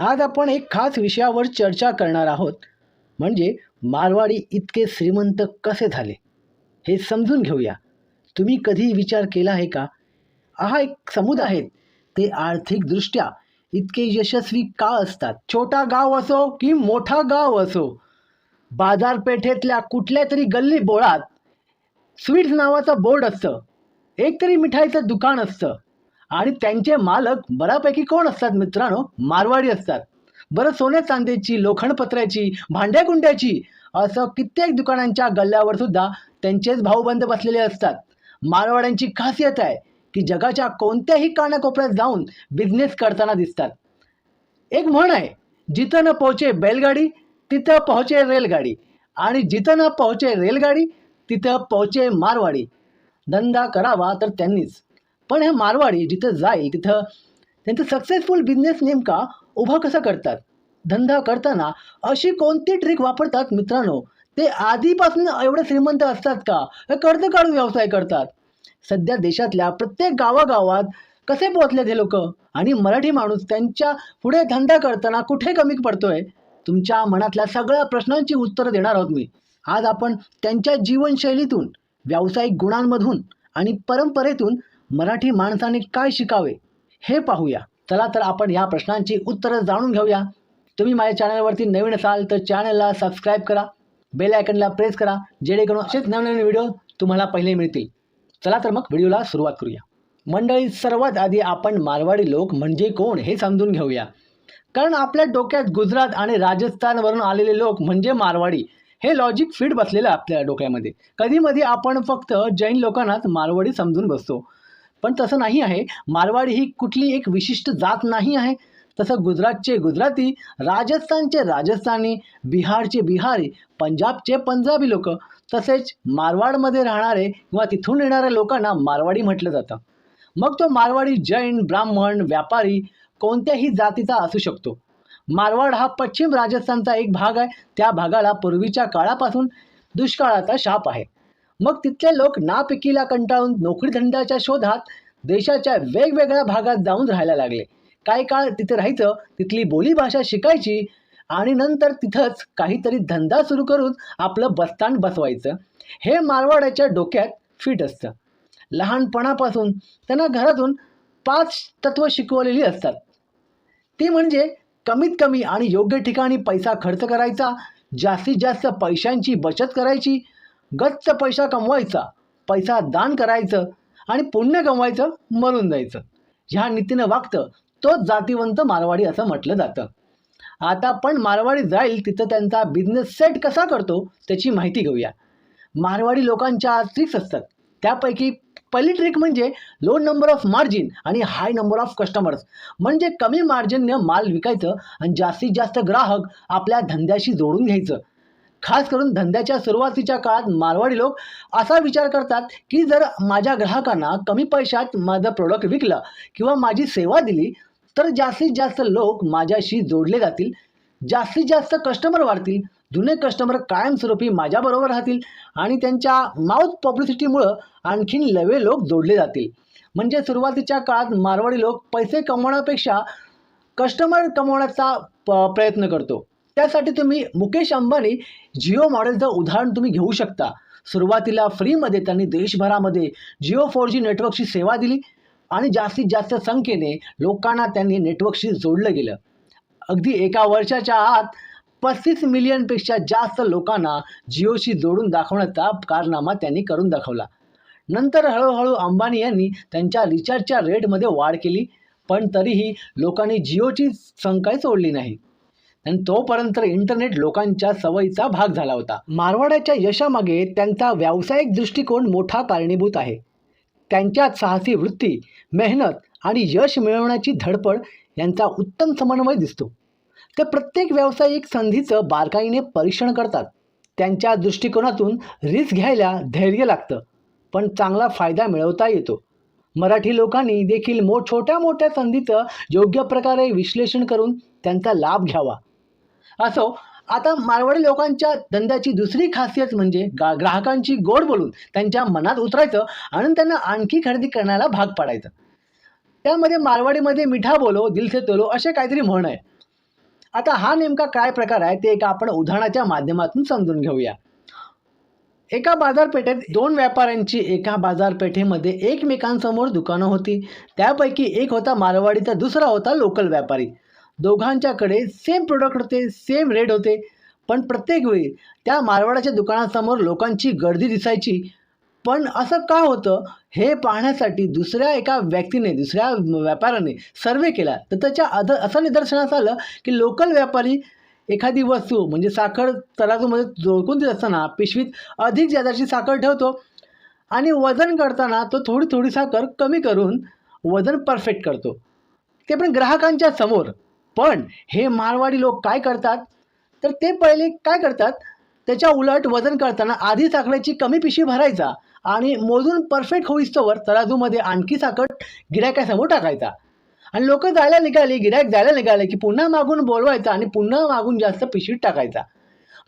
आज आपण एक खास विषयावर चर्चा करणार आहोत. म्हणजे मारवाडी इतके श्रीमंत कसे झाले? हे समजून घेऊया. तुम्ही कधी विचार केला आहे का? हा एक समुदाय आहेत. ते आर्थिकदृष्ट्या इतके यशस्वी का असतात? छोटा गाव असो की मोठा गाव असो? बाजारपेठेतल्या कुठल्या तरी गल्ली बोळात स्वीट्स नावाचं बोर्ड असतं. एक तरी मिठाईचं दुकान असतं. आणि त्यांचे मालक बऱ्यापैकी कोण असतात मित्रांनो? मारवाडी असतात. बरं सोने चांदीची लोखंडपत्र्याची भांड्याकुंड्याची असं कित्येक दुकानांच्या गल्ल्यावर सुद्धा त्यांचेच भाऊबंद बसलेले असतात. मारवाड्यांची खासियत आहे की जगाच्या कोणत्याही कानाकोपऱ्यात जाऊन बिझनेस करताना दिसतात. एक म्हण आहे जिथं न पोहोचे बैलगाडी तिथं पोहोचे रेलगाडी. आणि जिथं न पोहोचे रेलगाडी तिथं पोहोचे मारवाडी. धंदा करावा तर त्यांनीच. पण ह्या मारवाडी जिथं जाईल तिथं त्यांचं सक्सेसफुल बिझनेस नेमका उभा कसं करतात? धंदा करताना अशी कोणती ट्रिक वापरतात मित्रांनो? ते आधीपासून एवढे श्रीमंत असतात का? हे कर्ज काढून व्यवसाय करतात. सध्या देशातल्या प्रत्येक गावागावात कसे पोहोचले ते लोक? आणि मराठी माणूस त्यांच्या पुढे धंदा करताना कुठे कमी पडतोय? तुमच्या मनातल्या सगळ्या प्रश्नांची उत्तरं देणार आहोत मी. आज आपण त्यांच्या जीवनशैलीतून व्यावसायिक गुणांमधून आणि परंपरेतून मराठी माणसाने काय शिकावे हे पाहूया. चला तर आपण या प्रश्नांची उत्तरं जाणून घेऊया. तुम्ही माझ्या चॅनलवरती नवीन असाल तर चॅनलला सबस्क्राईब करा. बेल आयकनला प्रेस करा जेणेकरून असेच नवनवीन व्हिडिओ तुम्हाला पहिले मिळतील. चला तर मग व्हिडिओला सुरुवात करूया. मंडळी सर्वात आधी आपण मारवाडी लोक म्हणजे कोण हे समजून घेऊया. कारण आपल्या डोक्यात गुजरात आणि राजस्थानवरून आलेले लोक म्हणजे मारवाडी. हे लॉजिक फिट बसलेलं आहे आपल्या डोक्यामध्ये. कधीमधी आपण फक्त जैन लोकांनाच मारवाडी समजून बसतो. पण तसं नाही आहे. मारवाडी ही कुठली एक विशिष्ट जात नाही आहे. तसं गुजरातचे गुजराती राजस्थानचे राजस्थानी बिहारचे बिहारी पंजाबचे पंजाबी लोक तसेच मारवाडमध्ये राहणारे किंवा तिथून येणाऱ्या लोकांना मारवाडी म्हटलं जातं. मग तो मारवाडी जैन ब्राह्मण व्यापारी कोणत्याही जातीचा असू शकतो. मारवाड हा पश्चिम राजस्थानचा एक भाग आहे. त्या भागाला पूर्वीच्या काळापासून दुष्काळाचा शाप आहे. मग तिथले लोक नापिकीला कंटाळून नोकरी धंद्याच्या शोधात देशाच्या वेगवेगळ्या भागात जाऊन राहायला लागले. काही काळ तिथे राहायचं तिथली बोलीभाषा शिकायची आणि नंतर तिथंच काहीतरी धंदा सुरू करून आपलं बस्तान बसवायचं. हे मारवाड्याच्या डोक्यात फिट असतं. लहानपणापासून त्यांना घरातून पाच तत्व शिकवलेली असतात. ती म्हणजे कमीत कमी आणि योग्य ठिकाणी पैसा खर्च करायचा जास्तीत जास्त पैशांची बचत करायची गच्च पैसा कमवायचा पैसा दान करायचं आणि पुण्य कमवायचं मरून जायचं. ह्या नीतीनं वागतं तोच जातीवंत मारवाडी असं म्हटलं जातं. आता पण मारवाडी जाईल तिथं त्यांचा बिझनेस सेट कसा करतो त्याची माहिती घेऊया. मारवाडी लोकांच्या ट्रिक्स असतात. त्यापैकी पहिली ट्रिक म्हणजे लो नंबर ऑफ मार्जिन आणि हाय नंबर ऑफ कस्टमर्स म्हणजे कमी मार्जिननं माल विकायचं आणि जास्तीत जास्त ग्राहक आपल्या धंद्याशी जोडून घ्यायचं. खास करून धंद्याच्या सुरुवातीच्या काळात मारवाडी लोक असा विचार करतात की जर माझ्या ग्राहकांना कमी पैशात माझं प्रोडक्ट विकलं किंवा माझी सेवा दिली तर जास्तीत जास्त लोक माझ्याशी जोडले जातील. जास्तीत जास्त कस्टमर वाढतील. जुने कस्टमर कायमस्वरूपी माझ्याबरोबर राहतील आणि त्यांच्या माउथ पब्लिसिटीमुळं आणखीन नवे लोक जोडले जातील. म्हणजे सुरुवातीच्या काळात मारवाडी लोक पैसे कमवण्यापेक्षा कस्टमर कमवण्याचा प प्रयत्न करतो. त्यासाठी तुम्ही मुकेश अंबानी जिओ मॉडेलचं उदाहरण तुम्ही घेऊ शकता. सुरुवातीला फ्रीमध्ये त्यांनी देशभरामध्ये जिओ फोर जी नेटवर्कची सेवा दिली आणि जास्तीत जास्त संख्येने लोकांना त्यांनी नेटवर्कशी जोडलं गेलं. अगदी एका वर्षाच्या आत पस्तीस मिलियनपेक्षा जास्त लोकांना जिओशी जोडून दाखवण्याचा कारनामा त्यांनी करून दाखवला. नंतर हळूहळू अंबानी यांनी त्यांच्या रिचार्जच्या रेटमध्ये वाढ केली पण तरीही लोकांनी जिओची संख्या सोडली नाही. आणि तोपर्यंत इंटरनेट लोकांच्या सवयीचा भाग झाला होता. मारवाड्याच्या यशामागे त्यांचा व्यावसायिक दृष्टिकोन मोठा कारणीभूत आहे. त्यांच्यात साहसी वृत्ती मेहनत आणि यश मिळवण्याची धडपड यांचा उत्तम समन्वय दिसतो. ते प्रत्येक व्यावसायिक संधीचं बारकाईने परीक्षण करतात. त्यांच्या दृष्टिकोनातून रिस्क घ्यायला धैर्य लागतं पण चांगला फायदा मिळवता येतो. मराठी लोकांनी देखील मो छोट्या मोठ्या संधीचं योग्य प्रकारे विश्लेषण करून त्यांचा लाभ घ्यावा. असो आता मारवाडी लोकांच्या धंद्याची दुसरी खासियत म्हणजे गा ग्राहकांची गोड बोलून त्यांच्या मनात उतरायचं आणि त्यांना आणखी खरेदी करण्याला भाग पाडायचं. त्यामध्ये मारवाडीमध्ये मिठा बोलो दिल से तोलो असे काहीतरी म्हण आहे. आता हा नेमका काय प्रकार आहे ते एका आपण उदाहरणाच्या माध्यमातून समजून घेऊया. एका बाजारपेठेत दोन व्यापाऱ्यांची एका बाजारपेठेमध्ये एकमेकांसमोर दुकानं होती. त्यापैकी एक होता मारवाडी तर दुसरा होता लोकल व्यापारी. दोघांच्याकडे सेम प्रोडक्ट होते सेम रेट होते. पण प्रत्येक वेळी त्या मारवाड्याच्या दुकानासमोर लोकांची गर्दी दिसायची. पण असं का होतं? हे पाहण्यासाठी दुसऱ्या एका व्यक्तीने दुसऱ्या व्यापाऱ्याने सर्वे केला. तर त्याच्या अध असं निदर्शनास आलं की लोकल व्यापारी एखादी वस्तू म्हणजे साखर तराजूमध्ये जोडकून देत असताना पिशवीत अधिक जादाची साखर ठेवतो आणि वजन करताना तो थोडी थोडी साखर कमी करून वजन परफेक्ट करतो. ते पण ग्राहकांच्या समोर. पण हे मारवाडी लोक काय करतात? तर ते पहिले काय करतात? त्याच्या उलट वजन करताना आधी साखरेची कमी पिशवी भरायचा आणि मोजून परफेक्ट होईस्तोवर तराजूमध्ये आणखी साखर गिरायकासमोर टाकायचा. आणि लोक जायला निघाली गिरायक जायला निघाले की पुन्हा मागून बोलवायचा आणि पुन्हा मागून जास्त पिशवीत टाकायचा.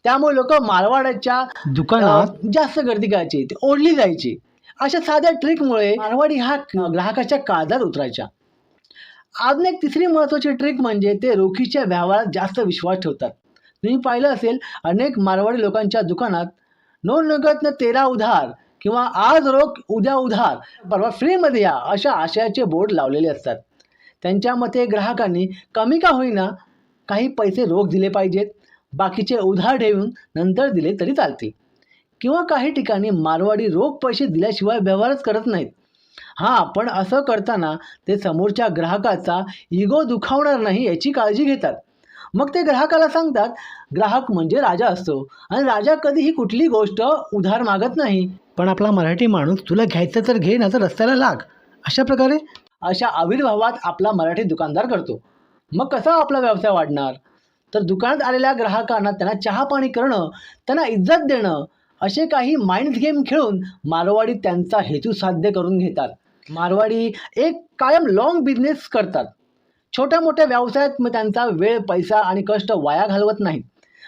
त्यामुळे लोक मारवाड्याच्या दुकानात जास्त गर्दी करायची ओढली जायची. अशा साध्या ट्रिकमुळे मारवाडी हा ग्राहकाच्या काळजात उतरायच्या अजून एक तिसरी महत्त्वाची ट्रिक म्हणजे ते रोखीच्या व्यवहारात जास्त विश्वास ठेवतात. तुम्ही पाहिलं असेल अनेक मारवाडी लोकांच्या दुकानात नो नगद तेरा उधार किंवा आज रोख उद्या उधार परवा फ्रीमध्ये या अशा आशयाचे बोर्ड लावलेले असतात. त्यांच्या मते ग्राहकांनी कमी का होईना काही पैसे रोख दिले पाहिजेत बाकीचे उधार ठेवून नंतर दिले तरी चालतील. किंवा काही ठिकाणी मारवाडी रोख पैसे दिल्याशिवाय व्यवहारच करत नाहीत. हां पण असं करताना ते समोरच्या ग्राहकाचा इगो दुखावणार नाही याची काळजी घेतात. मग ते ग्राहकाला सांगतात ग्राहक म्हणजे राजा असतो आणि राजा कधीही कुठली गोष्ट उधार मागत नाही. पण आपला मराठी माणूस तुला घ्यायचं तर घे ना तर रस्त्याला लाग. अशा प्रकारे अशा आविर्भावात आपला मराठी दुकानदार करतो. मग कसा आपला व्यवसाय वाढणार? तर दुकानात आलेल्या ग्राहकांना त्यांना चहा पाणी करणं त्यांना इज्जत देणं असे काही माइंड गेम खेळून मारवाडी त्यांचा हेतू साध्य करून घेतात. मारवाडी एक कायम लाँग बिझनेस करतात. छोट्या मोठ्या व्यवसायात मग त्यांचा वेळ पैसा आणि कष्ट वाया घालवत नाहीत.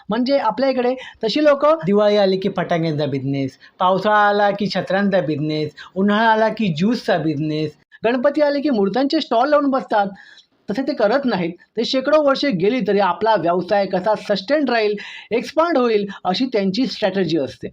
म्हणजे आपल्या इकडे तशी लोक दिवाळी आली की फटाक्यांचा बिझनेस पावसाळा आला की छत्र्यांचा बिझनेस उन्हाळा आला की ज्यूसचा बिझनेस गणपती आले की मूर्त्यांचे स्टॉल लावून बसतात. तसे ते करत नाहीत. ते शेकडो वर्षे गेली तरी आपला व्यवसाय कसा सस्टेंड राहील एक्सपांड होईल अशी त्यांची स्ट्रॅटजी असते.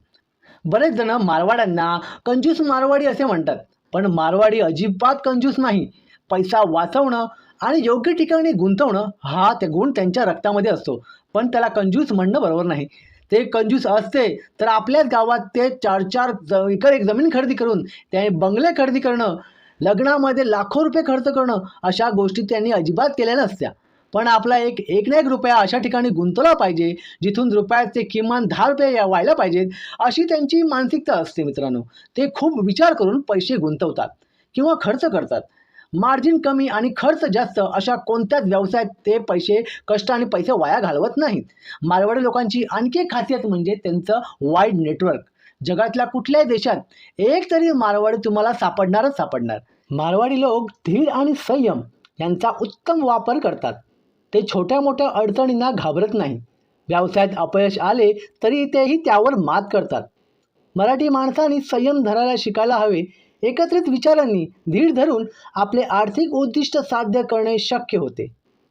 बरेच जण मारवाड्यांना कंजूस मारवाडी असे म्हणतात. पण मारवाडी अजिबात कंजूस नाही. पैसा वाचवणं आणि योग्य ठिकाणी गुंतवणं हा ते गुण त्यांच्या रक्तामध्ये असतो. पण त्याला कंजूस म्हणणं बरोबर नाही. ते कंजूस असते तर आपल्याच गावात ते चार चार एकर एक जमीन खरेदी करून त्याने बंगले खरेदी करणं लग्नामध्ये लाखो रुपये खर्च करणं अशा गोष्टी त्यांनी अजिबात केल्या नसत्या. पण आपला एक एक ना एक रुपया अशा ठिकाणी गुंतवला पाहिजे जिथून रुपयाचे किमान दहा रुपये या- व्हायला पाहिजेत अशी त्यांची मानसिकता असते मित्रांनो. ते खूप विचार करून पैसे गुंतवतात किंवा खर्च करतात. मार्जिन कमी आणि खर्च जास्त अशा कोणत्याच व्यवसायात ते पैसे कष्ट आणि पैसे वाया घालवत नाहीत. मारवाडी लोकांची आणखी एक खासियत म्हणजे त्यांचं वाईड नेटवर्क जगातल्या कुठल्याही देशात एक तरी मारवाडी तुम्हाला सापडणारच सापडणार. मारवाडी लोक धीर आणि संयम यांचा उत्तम वापर करतात. ते छोट्या मोठ्या अडचणींना घाबरत नाही. व्यवसायात अपयश आले तरी तेही त्यावर मात करतात. मराठी माणसांनी संयम धरायला शिकायला हवे एकत्रित विचारांनी धीर धरून आपले आर्थिक उद्दिष्ट साध्य करणे शक्य होते.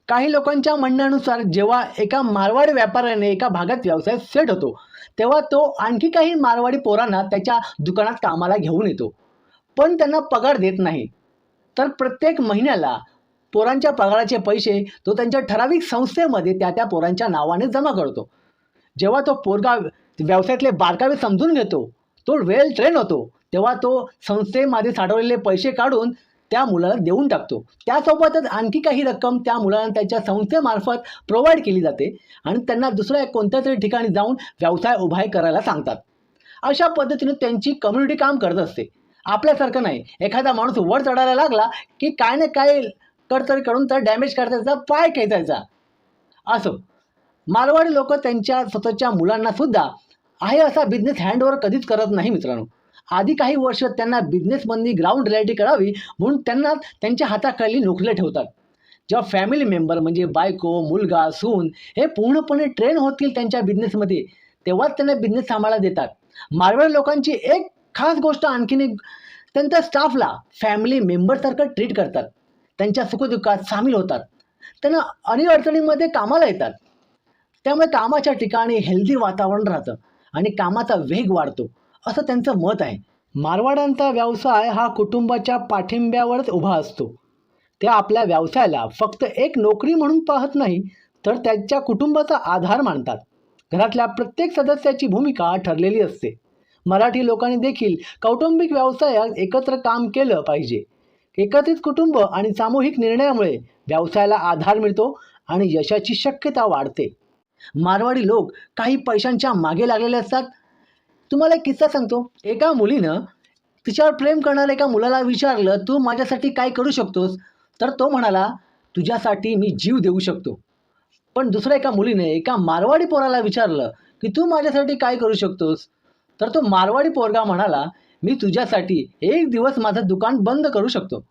काही लोकांच्या म्हणण्यानुसार जेव्हा एका मारवाडी व्यापाऱ्याने एका भागात व्यवसाय सेट होतो तेव्हा तो आणखी काही मारवाडी पोरांना त्याच्या दुकानात कामाला घेऊन येतो. पण त्यांना पगार देत नाही. तर प्रत्येक महिन्याला पोरांच्या पगाराचे पैसे तो त्यांच्या ठराविक संस्थेमध्ये त्या त्या पोरांच्या नावाने जमा करतो. जेव्हा तो पोरगा व्यवसायातले बारकावे समजून घेतो तो वेल ट्रेन होतो तेव्हा तो संस्थेमध्ये साठवलेले पैसे काढून त्या मुलाला देऊन टाकतो. त्यासोबतच आणखी काही रक्कम त्या मुलांना त्याच्या संस्थेमार्फत प्रोव्हाइड केली जाते आणि त्यांना दुसऱ्या कोणत्या तरी ठिकाणी जाऊन व्यवसाय उभाय करायला सांगतात. अशा पद्धतीने त्यांची कम्युनिटी काम करत असते. आपल्यासारखं नाही. एखादा माणूस वर चढायला लागला की काय ना काय करतरी करून तर डॅमेज करतायचा पाय खेचायचा असो. मारवाडी लोक त्यांच्या स्वतःच्या मुलांनासुद्धा आहे असा बिझनेस हँडओव्हर कधीच करत नाही मित्रांनो. आधी काही वर्ष त्यांना बिझनेसमधली ग्राउंड रियालिटी करावी म्हणून त्यांना त्यांच्या हाताखाली नोकरीला ठेवतात. जेव्हा फॅमिली मेंबर म्हणजे बायको मुलगा सून हे पूर्णपणे ट्रेन होतील त्यांच्या बिझनेसमध्ये तेव्हाच त्यांना बिझनेस सांभाळा देतात. मारवाडी लोकांची एक खास गोष्ट आणखीन एक त्यांच्या स्टाफला फॅमिली मेंबरसारखं ट्रीट करतात. त्यांच्या सुखदुःखात सामील होतात. त्यांना अनेक अडचणींमध्ये कामाला येतात. त्यामुळे कामाच्या ठिकाणी हेल्दी वातावरण राहतं आणि कामाचा वेग वाढतो असं त्यांचं मत आहे. मारवाड्यांचा व्यवसाय हा कुटुंबाच्या पाठिंब्यावरच उभा असतो. ते आपल्या व्यवसायाला फक्त एक नोकरी म्हणून पाहत नाही तर त्यांच्या कुटुंबाचा आधार मानतात. घरातल्या प्रत्येक सदस्याची भूमिका ठरलेली असते. मराठी लोकांनी देखील कौटुंबिक व्यवसायात एकत्र काम केलं पाहिजे. एकत्रित कुटुंब आणि सामूहिक निर्णयामुळे व्यवसायाला आधार मिळतो आणि यशाची शक्यता वाढते. मारवाडी लोक काही पैशांच्या मागे लागलेले असतात. तुम्हाला एक किस्सा सांगतो. एका मुलीनं तिच्यावर प्रेम करणाऱ्या एका मुलाला विचारलं तू माझ्यासाठी काय करू शकतोस? तर तो म्हणाला तुझ्यासाठी मी जीव देऊ शकतो. पण दुसऱ्या एका मुलीने एका मारवाडी पोराला विचारलं की तू माझ्यासाठी काय करू शकतोस? तर तो मारवाडी पोरगा म्हणाला मी तुझ्यासाठी एक दिवस माझं दुकान बंद करू शकतो.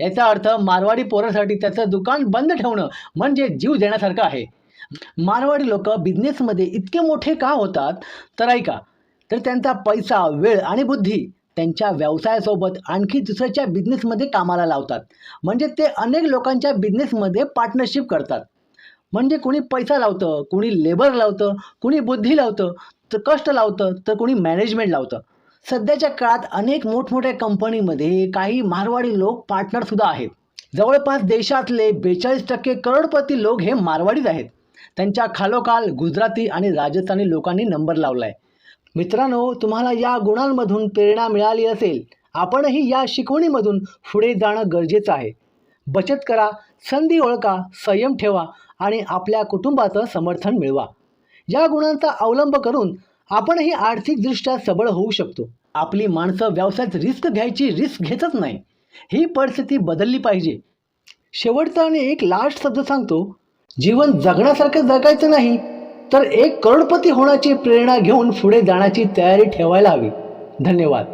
याचा अर्थ मारवाडी पोरासाठी त्याचं दुकान बंद ठेवणं म्हणजे जीव देण्यासारखं आहे. मारवाडी लोक बिझनेसमध्ये इतके मोठे का होतात? तर ऐका तर त्यांचा पैसा वेळ आणि बुद्धी त्यांच्या व्यवसायासोबत आणखी दुसऱ्याच्या बिझनेसमध्ये कामाला लावतात. म्हणजे ते अनेक लोकांच्या बिझनेसमध्ये पार्टनरशिप करतात. म्हणजे कोणी पैसा लावतं कोणी लेबर लावतं कोणी बुद्धी लावतं तर कष्ट लावतं तर कोणी मॅनेजमेंट लावतं. सध्याच्या काळात अनेक मोठमोठ्या कंपनीमध्ये काही मारवाडी लोक पार्टनरसुद्धा आहेत. जवळपास देशातले बेचाळीस टक्के करोडपती लोक हे मारवाडीच आहेत. त्यांच्या खालोखाल गुजराती आणि राजस्थानी लोकांनी नंबर लावला आहे मित्रांनो तुम्हाला या गुणांमधून प्रेरणा मिळाली असेल. आपणही या शिकवणीमधून पुढे जाणं गरजेचं आहे. बचत करा संधी ओळखा संयम ठेवा आणि आपल्या कुटुंबाचं समर्थन मिळवा. या गुणांचा अवलंब करून आपणही आर्थिकदृष्ट्या सबळ होऊ शकतो. आपली माणसं व्यवसायात रिस्क घ्यायची रिस्क घेतच नाही. ही परिस्थिती बदलली पाहिजे. शेवटचा आणि एक लास्ट शब्द सांगतो. जीवन जगण्यासारखं जगायचं नाही तर एक करोडपती होण्याची प्रेरणा घेऊन पुढे जाण्याची तयारी ठेवायला हवी. धन्यवाद.